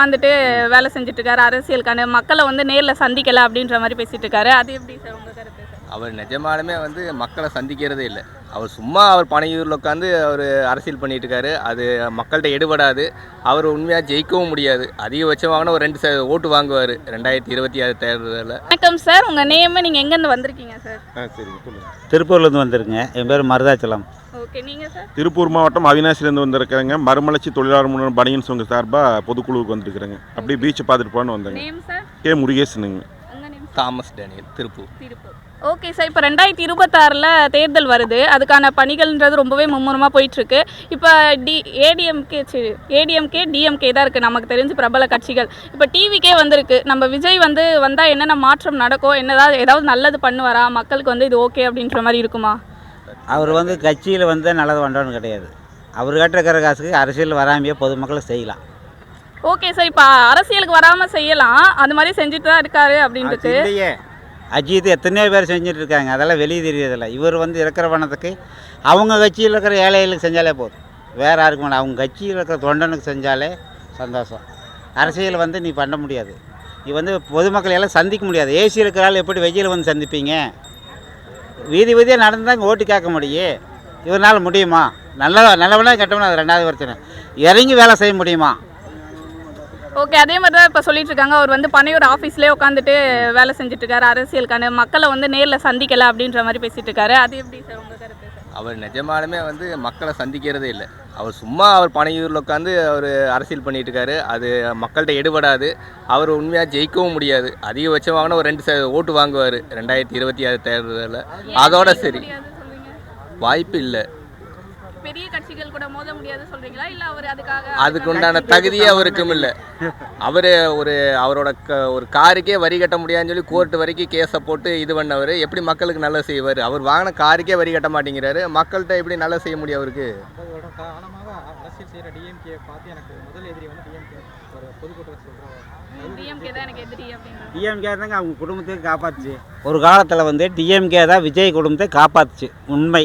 உட்காந்துட்டு வேலை செஞ்சுட்டு இருக்காரு. அரசியலுக்கான மக்களை வந்து நேரில் சந்திக்கலை அப்படின்ற மாதிரி பேசிட்டு இருக்காரு. அது எப்படி சார் உங்கள் கருத்து? அவர் நிஜமாலுமே வந்து மக்களை சந்திக்கிறதே இல்லை. அவர் சும்மா அவர் பனையூரில் உட்காந்து அவர் அரசியல் பண்ணிட்டு இருக்காரு அது மக்கள்கிட்ட எடுபடாது. அவர் உண்மையாக ஜெயிக்கவும் முடியாது. அதிகபட்சமான ஒரு ரெண்டு ச ஓட்டு வாங்குவார். ரெண்டாயிரத்தி இருபத்தி ஆறு தேர்தலில். வணக்கம் சார். உங்க நேம் நீங்க எங்கேருந்து வந்திருக்கீங்க சார்? ஆ சொல்லுங்கள் திருப்பூர்லேருந்து வந்திருக்கேங்க என் பேர் மருதாச்சலம். ஓகே. நீங்க சார்? திருப்பூர் மாவட்டம் அவினாசிலேருந்து வந்திருக்கிறேங்க. மறுமலர்ச்சி தொழிலாளர் முன்னணி பணியின் சங்க சார்பாக பொதுக்குழுவுக்கு வந்திருக்கிறேங்க. அப்படியே பீச்சை பார்த்துட்டு போகணுன்னு வந்தேங்க. Name sir? K. முருகேசனுங்க. Thomas Daniel Tiruppur. Tiruppur. Okay sir இப்போ ரெண்டாயிரத்தி இருபத்தாறில் தேர்தல் வருது. அதுக்கான பணிகள்ன்றது ரொம்பவே மும்முரமாக போயிட்டுருக்கு. இப்போ டி ஏடிஎம்கே சரி ஏடிஎம்கே டிஎம்கே தான் இருக்குது நமக்கு தெரிஞ்சு பிரபல கட்சிகள். இப்போ டிவிக்கே வந்திருக்கு. நம்ம விஜய் வந்து வந்தால் என்னென்ன மாற்றம் நடக்கும்? என்னதாவது ஏதாவது நல்லது பண்ணுவாரா? மக்களுக்கு வந்து இது ஓகே அப்படின்ற மாதிரி இருக்குமா? அவர் வந்து கட்சியில் வந்து நல்லது பண்ணுறோன்னு கிடையாது. அவர் கட்டுற காசுக்கு அரசியல் வராமையே பொதுமக்களை செய்யலாம். ஓகே சார் இப்போ அரசியலுக்கு வராமல் செய்யலாம். அந்த மாதிரி செஞ்சுட்டு தான் இருக்காரு அப்படின்ட்டு. இல்லையே. அஜித் எத்தனையோ பேர் செஞ்சுட்டு இருக்காங்க. அதெல்லாம் வெளியே தெரியறதில்ல. இவர் வந்து இருக்கிற பணத்துக்கு அவங்க கட்சியில் இருக்கிற ஏழைகளுக்கு செஞ்சாலே போதும். வேறு யாருக்கும் வேணாம். அவங்க கட்சியில் இருக்கிற தொண்டனுக்கு செஞ்சாலே சந்தோஷம். அரசியல் வந்து நீ பண்ண முடியாது. நீ வந்து பொதுமக்களை எல்லாம் சந்திக்க முடியாது. ஏசி இருக்கிறாள் எப்படி வெயில் வந்து சந்திப்பீங்க? வீதி வீதியாக நடந்தாங்க ஓட்டு கேட்க முடியும் இவனால் முடியுமா? நல்ல நல்லவனா கெட்டவனா அது ரெண்டாவது பிரச்சனை. இறங்கி வேலை செய்ய முடியுமா? ஓகே அதே மாதிரி தான் இப்போ சொல்லிட்டு இருக்காங்க அவர் வந்து பனையூர் ஆஃபீஸ்லேயே உட்காந்துட்டு வேலை செஞ்சுட்டு இருக்காரு அரசியலுக்கான மக்களை வந்து நேரில் சந்திக்கல அப்படின்ற மாதிரி பேசிட்டு இருக்காரு அது எப்படி சார் உங்க கருத்து? சார் அவர் நிஜமாலுமே வந்து மக்களை சந்திக்கிறதே இல்லை. அவர் சும்மா அவர் பனையூரில் உட்காந்து அவர் அரசியல் பண்ணிட்டு இருக்காரு அது மக்கள்கிட்ட எடுபடாது. அவர் உண்மையாக ஜெயிக்கவும் முடியாது. அதிகபட்சமான ஒரு ரெண்டு ஓட்டு வாங்குவார். ரெண்டாயிரத்தி இருபத்தி ஆறு தேர்தலில். அதோட சரி. வாய்ப்பு இல்லை. பெரிய கட்சிகள் கூட மோத முடியாது சொல்றீங்களா? இல்ல அவர் அதுக்காக அதுக்கு உண்டான தகுதியே அவருக்கும் இல்லை. அவர் ஒரு அவரோட க ஒரு காருக்கே வரி கட்ட முடியாதுன்னு சொல்லி கோர்ட் வரைக்கும் கேஸை போட்டு இது பண்ணவர். எப்படி மக்களுக்கு நல்லது செய்வார்? அவர் வாங்கின காருக்கே வரி கட்ட மாட்டேங்கிறாரு. மக்கள்கிட்ட எப்படி நல்லது செய்ய முடியும் அவருக்கு? அரசியல் செய்கிற டிஎம்கே பார்த்து எனக்கு முதல் எதிரி வந்து டிஎம்கே ஒரு பொதுக்கூட்டத்தில் சொல்கிறாங்க டிஎம்கே தான் எனக்கு எதிரி டிஎம்கே தாங்க அவங்க குடும்பத்தையும் காப்பாத்துச்சு. ஒரு காலத்தில் வந்து டிஎம்கே தான் விஜய் குடும்பத்தை காப்பாத்துச்சு. உண்மை.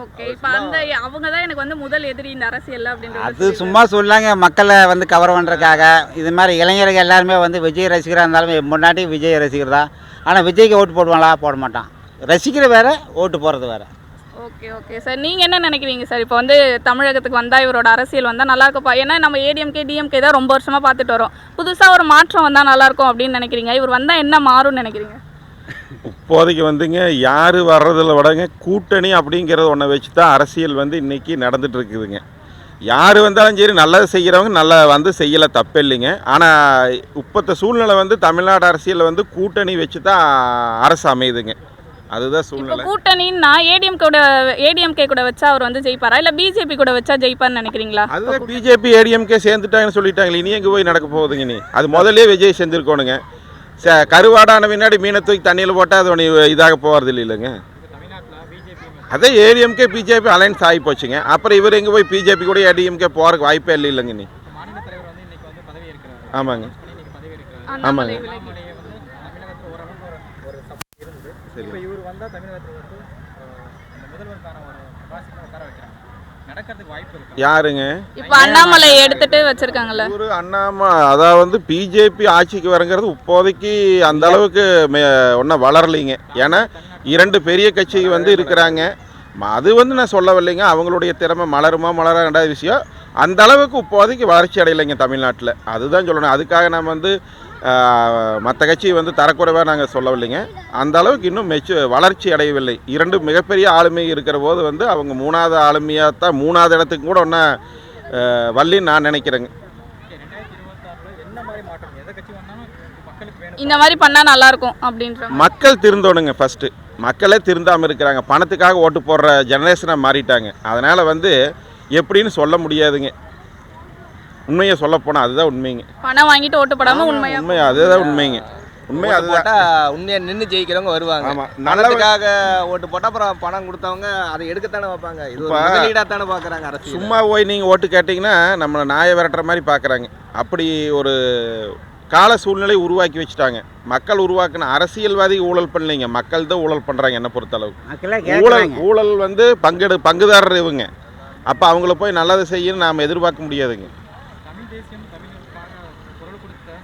ஓகே இப்போ அந்த அவங்க தான் எனக்கு வந்து முதல் எதிரி இந்த அரசியல்ல அப்படின்றது அது சும்மா சொல்லாங்க மக்களை வந்து கவர் பண்ணுறதுக்காக இது மாதிரி இளைஞர்கள் எல்லாருமே வந்து விஜய் ரசிகராக இருந்தாலும் முன்னாடி விஜய் ரசிகர் தான். ஆனால் விஜய்க்கு ஓட்டு போடுவாங்களா? போட மாட்டான். ரசிக்கிற வேற ஓட்டு போடுறது வேற. Okay okay. சார் நீங்க என்ன நினைக்கிறீங்க சார் இப்போ வந்து தமிழகத்துக்கு வந்தா இவரோட அரசியல் வந்தா நல்லா இருக்கும்ப்பா ஏன்னா நம்ம ஏடிஎம்கே டிஎம்கே தான் ரொம்ப வருஷமா பார்த்துட்டு வரோம். புதுசா ஒரு மாற்றம் வந்தா நல்லா இருக்கும் அப்படின்னு நினைக்கிறீங்க. இவர் வந்தா என்ன மாறும்னு நினைக்கிறீங்க? இப்போதைக்கு வந்துங்க யார் வர்றதில் விடங்க கூட்டணி அப்படிங்கிறத ஒன்றை வச்சு தான் அரசியல் வந்து இன்றைக்கி நடந்துட்டு இருக்குதுங்க யார் வந்தாலும் சரி நல்லது செய்கிறவங்க நல்லா வந்து செய்யலை தப்பு இல்லைங்க ஆனால் இப்போத்த சூழ்நிலை வந்து தமிழ்நாடு அரசியலில் வந்து கூட்டணி வச்சு தான் அரசு அமையுதுங்க. அதுதான் சூழ்நிலை. கூட்டணின்னா ஏடிஎம் கூட ஏடிஎம்கே கூட வச்சா அவர் வந்து ஜெயிப்பாரா? இல்ல பிஜேபி கூட வச்சா ஜெயிப்பார்னு நினைக்கிறீங்களா? அதுதான் பிஜேபி ஏடிஎம்கே சேர்ந்துட்டாங்கன்னு சொல்லிட்டாங்களே இனி எங்கே போய் நடக்க போகுதுங்க நீ? அது முதல்ல விஜய் செஞ்சுருக்கோனுங்க ச கருவாடான பின்னாடி மீனை தூக்கி தண்ணியில் போட்டால் அது ஒன்று இதாக போகிறது இல்லைங்க. அதே ஏடிஎம்கே பிஜேபி அலைன்ஸ் ஆகி போச்சுங்க. அப்புறம் இவர் எங்கே போய் பிஜேபி கூட ஏடிஎம்கே போகிறக்கு வாய்ப்பே இல்லை இல்லைங்க நீ ஆமாங்க. ஆமாங்க. யாருங்க? இப்போ அண்ணாமலை எடுத்துட்டு வச்சிருக்காங்கல்ல. ஒரு அண்ணாமா அதாவது வந்து பிஜேபி ஆட்சிக்கு வரங்கிறது இப்போதைக்கு அந்த அளவுக்கு ஒன்றும் வளரலைங்க. ஏன்னா இரண்டு பெரிய கட்சி வந்து இருக்கிறாங்க. அது வந்து நான் சொல்லவில்லைங்க. அவங்களுடைய திறமை மலருமா மலரா ரெண்டாவது விஷயம். அந்த அளவுக்கு இப்போதைக்கு வளர்ச்சி அடையலைங்க தமிழ்நாட்டில். அதுதான் சொல்லணும். அதுக்காக நம்ம வந்து மற்ற கட்சி வந்து தரக்குறைவாக நாங்கள் சொல்லவில்லைங்க. அந்த அளவுக்கு இன்னும் மெச்சு வளர்ச்சி அடையவில்லை. இரண்டு மிகப்பெரிய ஆளுமை இருக்கிற போது வந்து அவங்க மூணாவது ஆளுமையாக தான் மூணாவது இடத்துக்கு கூட ஒன்று வள்ளின்னு நான் நினைக்கிறேங்க. இந்த மாதிரி பண்ணா நல்லா இருக்கும் அப்படின்ற மக்கள் திருந்தோணுங்க ஃபஸ்ட்டு மக்களே திருந்தாமல் இருக்கிறாங்க. பணத்துக்காக ஓட்டு போடுற ஜெனரேஷனாக மாறிட்டாங்க. அதனால் வந்து எப்படின்னு சொல்ல முடியாதுங்க. உண்மையை சொல்ல போனால் அதுதான் உண்மைங்க. பணம் வாங்கிட்டு ஓட்டு போடாம உண்மையா? உண்மை அதுதான் உண்மைங்க. உண்மை அதுதான். போட்டா உண்மையா நின்று ஜெயிக்கிறவங்க வருவாங்க. ஆமாம் நல்ல பணத்துக்காக ஓட்டு போட்டா அப்புறம் பணம் கொடுத்தவங்க அதை எடுக்கத்தானே வைப்பாங்க. இது முதலீடா தானே பாக்குறாங்க அரசு சும்மா போய் நீங்கள் ஓட்டு கேட்டிங்கன்னா நம்மளை நாயை விரட்டுற மாதிரி பார்க்குறாங்க அப்படி ஒரு கால சூழ்நிலை உருவாக்கி வச்சுட்டாங்க. மக்கள் உருவாக்குன அரசியல்வாதி ஊழல் பண்ணலைங்க. மக்கள் தான் ஊழல் பண்ணுறாங்க என்ன பொறுத்தளவு மக்களே ஊழல் ஊழல் வந்து பங்கெடு பங்குதாரர் இவங்க. அப்போ அவங்கள போய் நல்லது செய்யணும்னு நாம் எதிர்பார்க்க முடியாதுங்க.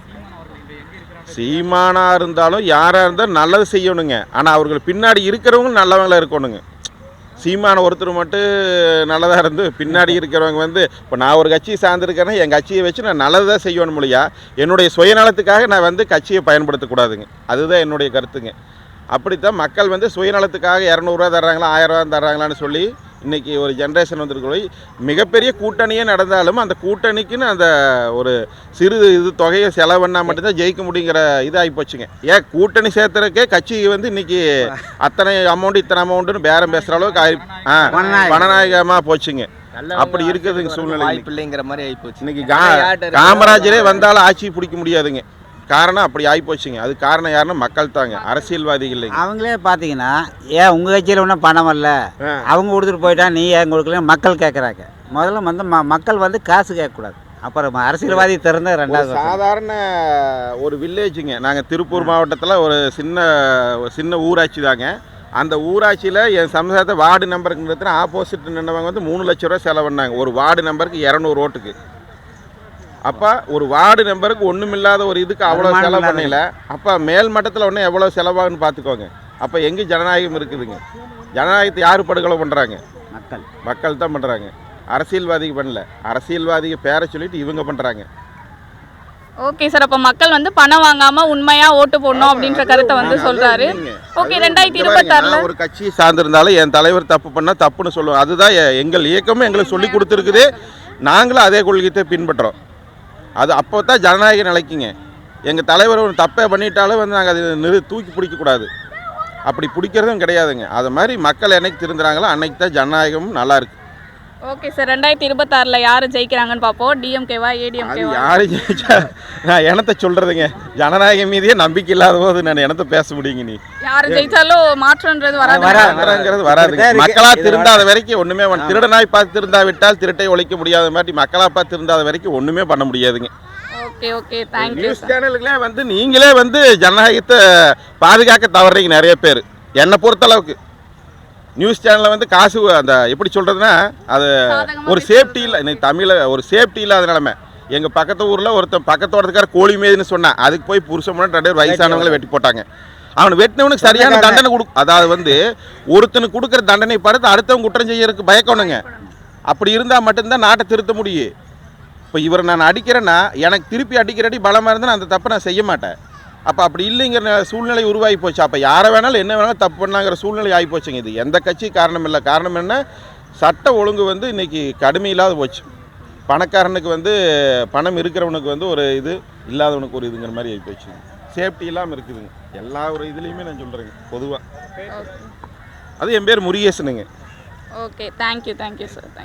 சீமானாக சீமானா இருந்தாலும் யாராக இருந்தாலும் நல்லது செய்யணுங்க. ஆனால் அவர்கள் பின்னாடி இருக்கிறவங்க நல்லவங்களா இருக்கணுங்க. சீமான ஒருத்தர் மட்டும் நல்லதாக இருந்து பின்னாடி இருக்கிறவங்க வந்து இப்போ நான் ஒரு கட்சியை சார்ந்திருக்கிறேன்னா என் கட்சியை வச்சு நான் நல்லதாக செய்யணும் மொழியா என்னுடைய சுயநலத்துக்காக நான் வந்து கட்சியை பயன்படுத்தக்கூடாதுங்க. அதுதான் என்னுடைய கருத்துங்க. அப்படித்தான் மக்கள் வந்து சுயநலத்துக்காக இரநூறுவா தர்றாங்களா ஆயிரரூவா தர்றாங்களான்னு சொல்லி இன்றைக்கி ஒரு ஜென்ரேஷன் வந்துருக்கோம் மிகப்பெரிய கூட்டணியே நடந்தாலும் அந்த கூட்டணிக்குன்னு அந்த ஒரு சிறு இது தொகையை செலவு பண்ணால் மட்டும்தான் ஜெயிக்க முடியுங்கிற இதாகி போச்சுங்க. ஏன் கூட்டணி சேர்த்துறக்கே கட்சி வந்து இன்னைக்கு அத்தனை அமௌண்ட் இத்தனை அமௌண்ட்டுன்னு பேரம் பேசுகிற அளவுக்கு ஆயி ஆ பணநாயகம். பணநாயகமாக போச்சுங்க. அப்படி இருக்குதுங்க சூழ்நிலை இல்லைங்கிற மாதிரி ஆயிப்போச்சு இன்னைக்கு யார்கிட்ட கா இருக்கு? காமராஜரே வந்தாலும் ஆட்சி பிடிக்க முடியாதுங்க. காரணம் அப்படி ஆகி போச்சுங்க. அது காரணம் யாருன்னா மக்கள் தாங்க. அரசியல்வாதிகள் இல்லைங்க. அவங்களே பார்த்தீங்கன்னா ஏன் உங்கள் கட்சியில் ஒன்றும் பணம் வரல. அவங்க கொடுத்துட்டு போயிட்டா நீ ஏன் கொடுக்கல மக்கள் கேட்குறாங்க முதல்ல வந்து ம மக்கள் வந்து காசு கேட்கக்கூடாது. அப்புறம் அரசியல்வாதி திறந்த ரெண்டாவது. சாதாரண ஒரு வில்லேஜுங்க. நாங்கள் திருப்பூர் மாவட்டத்தில் ஒரு சின்ன சின்ன ஊராட்சி தாங்க. அந்த ஊராட்சியில் என் சமுதாயத்தை வார்டு நம்பருக்கு ஆப்போசிட் நின்றவங்க வந்து மூணு லட்ச ரூபா செலவு பண்ணாங்க. ஒரு வார்டு நம்பருக்கு இரநூறு ஓட்டுக்கு. அப்போ ஒரு வார்டு நம்பருக்கு ஒன்றுமில்லாத ஒரு இதுக்கு அவ்வளோ செலவு பண்ணல. அப்போ மேல் மட்டத்தில் ஒன்று எவ்வளோ செலவாகுன்னு பார்த்துக்கோங்க அப்போ எங்கே ஜனநாயகம் இருக்குதுங்க. ஜனநாயகத்தை யார் படுகொலை பண்ணுறாங்க மக்கள். மக்கள் தான் பண்ணுறாங்க அரசியல்வாதிக்கு பண்ணல. அரசியல்வாதிக்கு பேரை சொல்லிட்டு இவங்க பண்ணுறாங்க ஓகே சார் அப்போ மக்கள் வந்து பணம் வாங்காம உண்மையா ஓட்டு போடணும் அப்படின்ற கருத்தை வந்து சொல்றாரு. ஓகே ரெண்டாயிரத்தி இருபத்தாறுல ஒரு கட்சியை சார்ந்திருந்தாலும் என் தலைவர் தப்பு பண்ணா தப்புன்னு சொல்லுவோம் அதுதான் எங்கள் இயக்கமும் எங்களுக்கு சொல்லி கொடுத்துருக்குது. நாங்களும் அதே கொள்கையை பின்பற்றுறோம் அது அப்போ தான் ஜனநாயகம் நிலைக்குங்க. எங்கள் தலைவர் ஒரு தப்பே பண்ணிட்டாலும் வந்து நாங்கள் அதை நிறு தூக்கி பிடிக்கக்கூடாது. அப்படி பிடிக்கிறதும் கிடையாதுங்க. அது மாதிரி மக்கள் என்னைக்கு திருந்துறாங்களோ அன்னைக்கு தான் ஜனநாயகமும் நல்லாயிருக்கு ஓகே சார் ரெண்டாயிரத்தி இருபத்தாறுல யாரு ஜெயிக்கிறாங்கன்னு பார்ப்போம். டிஎம்கேவா ஏடிஎம்கேவா யாரு ஜெயிச்சா? நான் எனத்தை சொல்றதுங்க. ஜனநாயகம் மீதே நம்பிக்கை இல்லாத போது நான் எனத்தை பேச முடியுங்க நீ. யாரு ஜெயிச்சாலும் மாற்றம்ன்றது வராது வராது. மாற்றங்கிறது வராதுங்க. இப்படித்தான் இருக்கு. மக்களா இது திருந்தாத வரைக்கும் ஒண்ணுமே பண்ண- திருடனாய் பார்த்து திருந்தாவிட்டால் திருட்டை ஒழிக்க முடியாத மாதிரி மக்களா பார்த்து திருந்தாத வரைக்கும் ஒண்ணுமே பண்ண முடியாதுங்க. Okay okay thank you news sir சேனலுக்குலாம் வந்து நீங்களே வந்து ஜனநாயகத்தை பாதுகாக்க தவறீங்க நிறைய பேர். என்னை பொறுத்தளவுக்கு. நியூஸ் சேனலில் வந்து காசு அந்த எப்படி சொல்கிறதுனா அது ஒரு சேஃப்டி இல்லை. இன்னைக்கு தமிழில் ஒரு சேஃப்டி இல்லாத நிலமை. எங்கள் பக்கத்து ஊரில் ஒருத்தன் பக்கத்தோட்டத்துக்கார கோழி மேதுன்னு சொன்னான் அதுக்கு போய் புருஷன் முன்னாடி ரெண்டு பேர் வயசானவங்களை வெட்டி போட்டாங்க. அவனை வெட்டினவனுக்கு சரியான தண்டனை கொடு அதாவது வந்து ஒருத்தனுக்கு கொடுக்குற தண்டனை பார்த்து அடுத்தவங்க குற்றம் செய்யறதுக்கு பயக்கணுங்க அப்படி இருந்தால் மட்டும்தான் நாட்டை திருத்த முடியும். இப்போ இவரை நான் அடிக்கிறேன்னா எனக்கு திருப்பி அடிக்கிறடி பலமாக இருந்தால் நான் அந்த தப்பை நான் செய்ய மாட்டேன். அப்போ அப்படி இல்லைங்கிற சூழ்நிலை உருவாகி போச்சு. அப்போ யாரை வேணாலும் என்ன வேணாலும் தப்பு பண்ணாங்கிற சூழ்நிலை ஆகி போச்சுங்க இது. எந்த கட்சி காரணம் இல்லை. காரணம் என்ன? சட்ட ஒழுங்கு வந்து இன்னைக்கு கடுமை இல்லாத போச்சு. பணக்காரனுக்கு வந்து பணம் இருக்கிறவனுக்கு வந்து ஒரு இது இல்லாதவனுக்கு ஒரு இதுங்கிற மாதிரி ஆகி போச்சு. சேஃப்டி இல்லாமல் இருக்குதுங்க. எல்லா ஒரு இதுலேயுமே நான் சொல்கிறேங்க பொதுவாக அது என் பேர் முருகேசனுங்க. Okay thank you thank you sir thank you